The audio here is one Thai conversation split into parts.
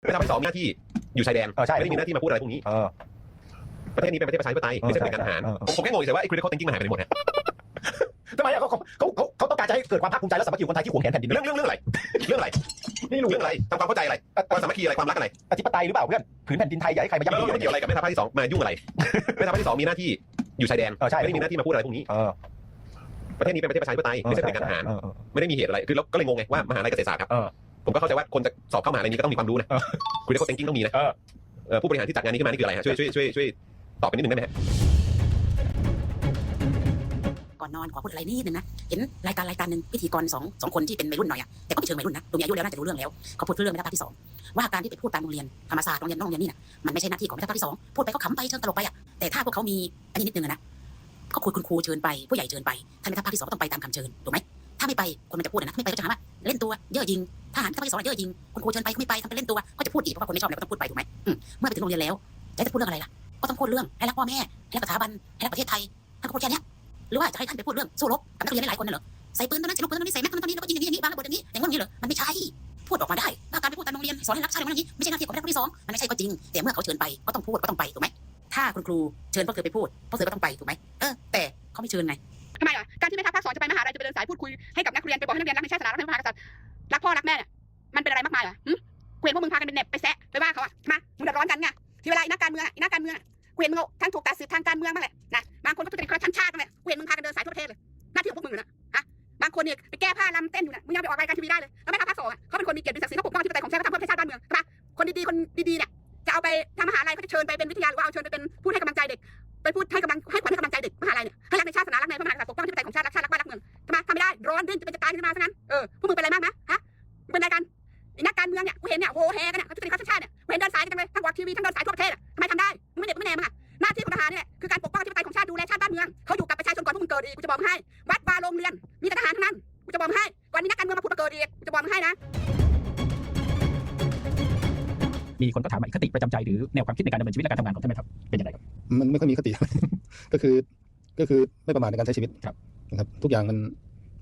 แม่ทัพภาคที่สองมีหน้าที่อยู่ชายแดนเออใช่ ไม่ได้มีหน้าที่มาพูดอะไรพวกนี้ เออ ประเทศนี้เป็นประเทศประชาธิปไตยเออไม่ใช่เป็นการทหารใช่เออเออผมผมแค่งงเฉยๆว่าไอ้ critical thinking มันหายไปไหนหมดฮะทำไมอะเขาเขาเขาเขาเขาต้องการจะให้เกิดความภาคภูมิใจและสามัคคีของคนไทยที่หวงแหนแผ่นดินเรื่องเรื่องเรื่องอะไร เรื่องอะไรนี่รู้เรื่องอะไรทำความเข้าใจอะไรความสามัคคีอะไรความรักอะไรอธิปไตยหรือเปล่าเพื่อนผืนแผ่นดินไทยอย่าให้ใครมาแล้วย่ำแล้วมันเกี่ยวอะไรกับแม่ทัพภาคที่สองมายุ่งอะไรแม่ทัพภาคที่สองมีหน้าที่อยู่ชายแดนเออใช่ไม่ได้มีหน้าที่มาพูดอะไรพวกนี้เออประเทศนี้เป็นประเทศประชาธิปไตยไม่ใช่เป็นการทหาร เออเออ ไม่ได้มีเหตุอะไร คือเราก็เลยงงไงว่ามหาลัยเกษตรศาสตร์ครับ เออ ผมก็เข้าใจว่าคนจะสอบเข้ามหาลัยนี้ก็ต้องมีความรู้นะเออ critical thinking ต้องมีนะเออ เอ่อผู้บริหารที่จัดงานนี้ขึ้นมานี่คืออะไรฮะช่วยช่วยช่วยช่วยตอบไปนิดนึงได้ไหมฮะก่อนนอนขอพูดอะไรนิดนึงนะ เห็นรายการรายการหนึ่งพิธีกรสองสองคนที่เป็นวัยรุ่นหน่อยอะแต่ก็ไม่เชิงวัยรุ่นนะดูมีอายุแล้วน่าจะรู้เรื่องแล้วเขาพูดเรื่องแม่ทัพภาคที่สองว่าการที่ไปพูดตามโรงเรียนธรรมศาสตร์โรงเรียนโรงเรียนนี่นะมันไม่ใช่หน้าที่ของแม่ทัพภาคที่สองพูดไปก็ขำไปเชิงตลกไปอะแต่ถ้าพวกเขามีอันนี้นิดนึงอะนะก็คุยคุณครูเชิญไปผู้ใหญ่เชิญไปท่านแม่ทัพภาคที่สองก็ต้องไปตามคำเชิญถูกไหมถ้าไม่ไปคนมันจะพูดอะนะถ้าไม่ไปก็จะหาว่าเล่นตัวเย่อหยิง ทหารแม่ทัพภาคที่สองเย่อหยิงคุณครูเชิญไปก็ไม่ไปทำเป็นเล่นตัวก็จะพูดอีกเพราะว่าคนไม่ชอบเนี่ยก็ต้องพูดไปถูกไหมเมื่อไปถึงโรงเรียนแล้วแล้วจะพูดเรื่องอะไรล่ะ ก็ต้องพูดเรื่องให้รักพ่อแม่ให้รักสถาบันให้รักประเทศไทยท่านก็พูดแค่นี้หรือว่าจะให้ท่านไปพูดเรื่องสู้รบกับนักเรียนหลายคนน่ะเหรอใส่ปืนตอนนั้นใส่ลูกปืนตอนนี้ใส่แม็กตอนนี้แล้วก็ยิงอย่างนี้อย่างนี้วางระเบิดอย่างนี้อย่างนี้เหรอมันไม่ใช่พูดออกมาได้ว่าการไปพูดตามโรงเรียนสอนให้รักชาติอย่างนี้ไม่ใช่หน้าที่ของแม่ทัพที่สองมันไม่ใช่ก็จริง แต่เมื่อเขาเชิญไปก็ต้องพูดก็ต้องไปถูกไหมถ้าคุณครูเชิญพ่อเสือไปพูดพ่อเสือก็ต้องไปถูกไหมเออแต่เขาไม่เชิญไงทำไมอะการที่แม่ทัพภาคสองจะไปมหาลัยจะไปเดินสายพูดคุยให้กับนักเรียนไปบอกให้นักเรียนรักในชาติศาสนารักในพระมหากษัตริย์ รักพ่อรักแม่เนี่ยมันเป็นอะไรมากมายเหรอหึกูเห็นพวกมึงพากันเป็นเน็บไปแซะไปว่าเขาอะมามึงเดือดร้อนกันไงที่เวลาอีนักการเมืองอีนักการเมืองอะกูเห็นมึงทั้งถูกตัดสิทธิ์ทางการเมืองบ้างแหละนะบางคนก็ทุจริตคอร์รัปชันชาติบ้างแหละกูเห็นมึงพากันเดินสายทั่วประเทศเลยหน้าที่ของพวกมึงนะฮะบางคนเนี่ยไปแก้ผ้าลำเต้นอยู่นี่ยมึงยังไปออกรายการทีวีได้เลยแล้วแม่ทัพภาคสองอะเขาเป็นคนมีเกียรติมีศักดิ์ศรีเขาปกป้องอธิปไตยของชาติเขาทำเพื่อชาติบ้านเมืองใช่ปะคนดีๆคนดีๆเนี่ยจะเอาไปทำมหาลัยเขาจะเชิญไปเป็นวิทยาหรือว่าเอาเชิญไปเป็นผู้ให้กำลังใจเด็ก ไปพูดให้กำลังให้ขวัญให้กำลังใจเด็กมหาลัยเนี่ยให้รักในชาติศาสนารักในพระมหากษัตริย์ปกป้องอธิปไตยของชาติรักชาติรักบ้านรักเมืองทำไมทำไม่ได้ร้อนดิ้นจะเป็นจะตายขึ้นมาซะงั้นเออพวกมึงเป็นอะไรมากนะ เป็นอะไรกันไอ้นักการเมืองเนี่ยกูเห็นเนี่ยโหแฮกันเนี่ยเขาจะเป็นข้าราชการเนี่ยกูเห็นเดินสายกันจังเลยทั้งวอล์กทีวีทั้งเดินสายทั่วประเทศอะทำไมทำได้มึงไม่เด็กไม่แน่มั้งอะหน้าที่ของทหารเนี่ยคือการปกป้องอธิปไตยของชาติดูแลชาติบ้านเมืองเขาอยู่กับประชาชนก่อนพวกมึงเกิดอีกกูจะบอกมึงให้ วัดวาโรงเรียนมีแต่ทหารทั้งนั้นกูจะบอกมึงให้ก่อนมีนักการเมืองมาพูดมาเกิดอีกกูจะบอกมึงให้นะมีคนก็ถามว่าคติประจำใจหรือแนวความคิดในการดำเนินชีวิตและการทำงานของท่านไหมครับเป็นยังไงครับมันไม่ค่อยมีคติ ก็คือก็คือไม่ประมาทในการใช้ชีวิตครับนะครับ ทุกอย่างมัน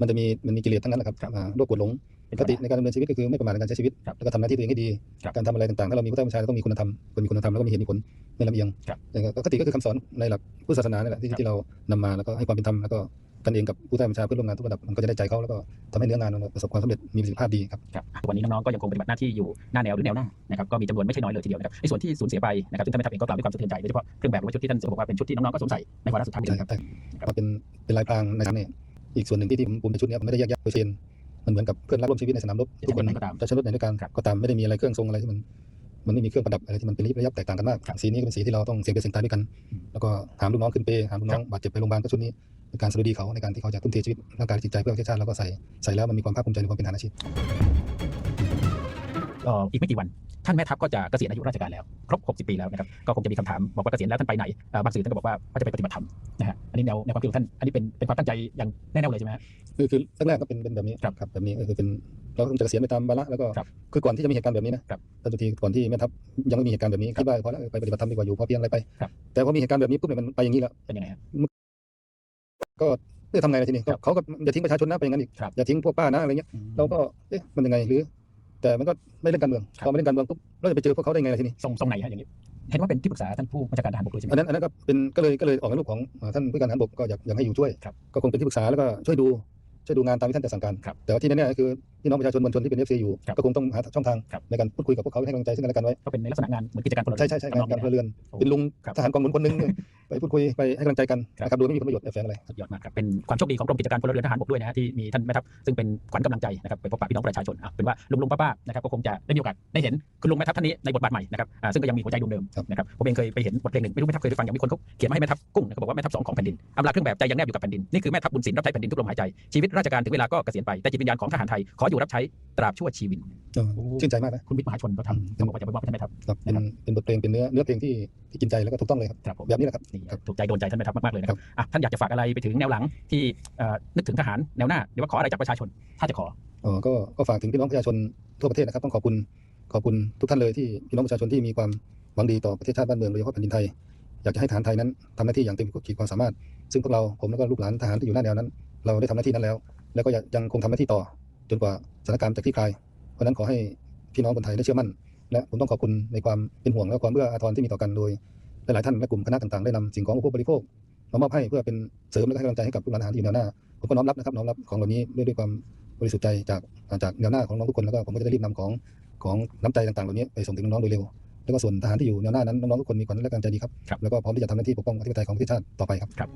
มันจะมีมันมีกิเลสทั้งนั้นแหละครับครับอ่าโรคกดหลงเป็น คติในการดำเนินชีวิตก็คือไม่ประมาทในการใช้ชีวิตครับแล้วก็ทำหน้าที่ตัวเองให้ดีครับการทำอะไรต่างๆ ถ้าเรามีพระเจ้าบัญชาเราต้องมีคุณธรรมคนมีคุณธรรมแล้วก็มีเหตุมีผลไม่ลำเอียงครับแล้วก็คติก็คือคำสอนในหลักพุทธศาสนานี่แหละที่ครับที่เรานำมาแล้วก็ให้ความเป็นธรรมแล้วก็กันเองกับผู้ใต้บัญชาเพื่อนร่วมงานทุกระดับมันก็จะได้ใจเขาแล้วก็ทำให้เนื้องานมันประสบความสำเร็จมีประสิทธิภาพดีครับครับวันนี้น้องๆก็ยังคงปฏิบัติหน้าที่อยู่หน้าแนวหรือแนวหน้านะครับก็มีจำนวนไม่ใช่น้อยเลยทีเดียวนะครับในส่วนที่สูญเสียไปนะครับซึ่งท่านแม่ทัพเองก็กล่าวด้วยความสะเทือนใจโดยเฉพาะเครื่องแบบหรือว่าชุดที่ท่านบอกว่าเป็นชุดที่น้องๆก็สวมใส่ในวาระสุดท้ายใช่ครับใช่ครับเป็นเป็นลายพรางในสนามเนี่ยอีกส่วนหนึ่งที่ที่ผมผมในชุดเนี้ยไม่ได้แยกแยะโดยเชน มันเหมือนกับเพื่อนรักร่วมชีวิตในสนามรบทุกคนก็ตามจะใช้รถไหนด้วยกันก็ตามไม่ได้มีอะไรเครื่องทรงอะไรที่มันมันไม่มีเครื่องประดับอะไรที่มันเป็นระยิบระยับแตกต่างกันมากสีนี้ก็เป็นสีที่เราต้องเสี่ยงเป็นเสี่ยงตายด้วยกัน แล้วก็หามลูกน้องขึ้นเปหามลูกน้องบาดเจ็บไปโรงพยาบาลก็ชุดนี้เป็นการสรุดีเขาในการที่เขาจะทุ่มเทชีวิตร่างกายและจิตใจเพื่อประเทศชาติแล้วก็ใส่ใส่แล้วมันมีความภาคภูมิใจในความเป็นทหารอาชีพก็อีกไม่กี่วัน ท่านแม่ทัพก็จะเกษียณอายุราชการแล้ว ครบ 60 ปีแล้วนะครับก็คงจะมีคำถามบอกว่าเกษียณแล้วท่านไปไหนเอ่อบางสื่อท่านก็บอกว่าว่าจะไปปฏิบัติธรรมนะฮะอันนี้แนวแนวความคิดของท่านอันนี้เป็นเป็นความตั้งใจอย่างแน่ๆเลยใช่ไหมฮะคือคือแรกๆก็เป็นเป็นแบบนี้ครับครับแบบนี้ก็คือเป็นเราต้องจะเกษียณไปตามวาระแล้วก็ครับคือก่อนที่จะมีเหตุการณ์แบบนี้นะครับตอนทีก่อนที่แม่ทัพยังไม่มีเหตุการณ์แบบนี้คิดว่าพอแล้วไปปฏิบัติธรรมดีกว่าอยู่พอเพียงอะไรไปครับแต่พอมีเหตุการณ์แบบนี้ปุ๊บเนี่ยมันไปอย่างนี้แล้วเป็นยังไงฮะก็เอ๊ะทำไงล่ะทีนี้ก็เขาก็อย่าทิ้งประชาชนนะไปอย่างนั้นอีกครับอย่าทิ้งพวกป้านะอะไรเงี้ยเราก็เอ๊ะมันยังไงหรือ แต่มันก็ไม่เล่นการเมืองครับพอไม่เล่นการเมืองปุ๊บเราจะไปเจอพวกเขาได้ไงล่ะทีนี้ทรงทรงไหนฮะอย่างนี้เห็นว่าเป็นที่ปรึกษาท่านผู้บัญชาการทหารบกด้วยใช่ไหมอันนั้นอันนั้นก็เป็นก็เลยก็เลยออกในรูปของอ่าท่านผู้การทหารบกก็อยากอยากให้อยู่ช่วยครับก็คงเป็นที่ปรึกษาแล้วก็ช่วยดูช่วยดูงานตามที่ท่านจะสั่งการครับแต่ว่าที่แน่ๆก็คือ พี่น้องประชาชนมวลชนที่เป็นเอฟซีอยู่ครับก็คงต้องหาช่องทาง ครับในการพูดคุยกับพวกเขาให้กำลังใจซึ่งกันและกันไว้ก็เป็นในลักษณะงานเหมือนกิจการพลเรือนใช่ใช่ใช่งานทำนองการพลนี้เรือนโอ้ เป็นลุงครับทหารกองหนุนคนหนึง ไปพูดคุยไปให้กำลังใจกันครับ นะครับโดยไม่มีผลประโยชน์แอบแฝงอะไร สุดยอดมากครับเป็นความโชคดีของกรมกิจการพลเรือนทหารบกด้วยนะฮะที่มีท่านแม่ทัพซึ่งเป็นขวัญกำลังใจนะครับไปพบปะพี่น้องประชาชนอะเป็นว่าลุงลุงป้าป้านะครับก็คงจะได้มีโอกาสได้เห็นคุณลุงแม่ทัพท่านนี้ในบทบาทใหม่นะครับอ่าซึ่งก็ยังมีหัวใจดวงเดิมครับ นะครับผมเองเคยไปเห็นบทเพลงหนึ่งไม่รู้แม่ทัพเคยได้ฟังอย่างมีคนเขาเขียนมาให้แม่ทัพกุ้งนะครับบอกว่าแม่ทัพสองของแผ่นดินอำลาเครื่องแบบใจยังแนบอยู่กับแผ่นดินนี่คือแม่ทัพบุญศิลป์รับใช้แผ่นดินทุกลมหายใจชีวิตราชการถึงเวลาก็เกษียณไปแต่จิตวิญญาณของทหารไทยขออยู่รับใช้ตราบชั่วชีวิตเออชื่นใจมากนะคุณวิทย์มหาชนก็ทำต้องบอกว่าจะไปมอบให้ท่านแม่ทัพครับเป็นนะครับเป็นบทเพลงเป็นเนื้อเนื้อเพลงที่ที่กินใจแล้วก็ถูกต้องเลยครับครับผมแบบนี้แหละครับนี่ครับถูกใจโดนใจท่านแม่ทัพมากๆเลยนะครับอะท่านอยากจะฝากอะไรไปถึงแนวหลังที่เอ่อนึกถึงทหารแนวหน้าหรือว่าขออะไรจากประชาชน ถ้าจะขอเออก็ก็ฝากถึงพี่น้องประชาชนทั่วประเทศนะครับต้องขอบคุณขอบคุณทุกท่านเลยที่พี่น้องประชาชนที่มีความหวังดีต่อประเทศชาติบ้านเมืองโดยเฉพาะแผ่นดินไทยอยากจะให้ทหารไทยนั้นทำหน้าที่อย่างเต็มขีดความสามารถ ซึ่งพวกเราผมแล้วก็ลูกหลานทหารที่อยู่หน้าแนวนั้น เราได้ทำหน้าที่นั้นแล้ว แล้วก็ยังคงทำหน้าที่ต่อ จนกว่าสถานการณ์จะคลี่คลายเพราะนั้นขอให้พี่น้องคนไทยได้เชื่อมั่น และผมต้องขอบคุณในความเป็นห่วงและความเอื้ออาทรที่มีต่อกันโดยหลายๆท่านและกลุ่มคณะต่างๆได้นำสิ่งของอุปโภคบริโภคมามอบให้เพื่อเป็นเสริมและให้กำลังใจให้กับลูกหลานทหารที่อยู่แนวหน้าผมก็น้อมรับนะครับน้อมรับของเหล่านี้ด้วยด้วยความบริสุทธิ์ใจจากจากแนวหน้าของน้องทุกคนแล้วก็ผมก็จะได้รีบนำของของน้ำใจต่างๆเหล่านี้ไปส่งถึงน้องๆโดยเร็วแล้วก็ส่วนทหารที่อยู่แนวหน้านั้นน้องๆทุกคนมีขวัญและกำลังใจดีครับแล้วก็พร้อมที่จะทำหน้าที่ปกป้องอธิปไตยของประเทศชาติต่อไปครับ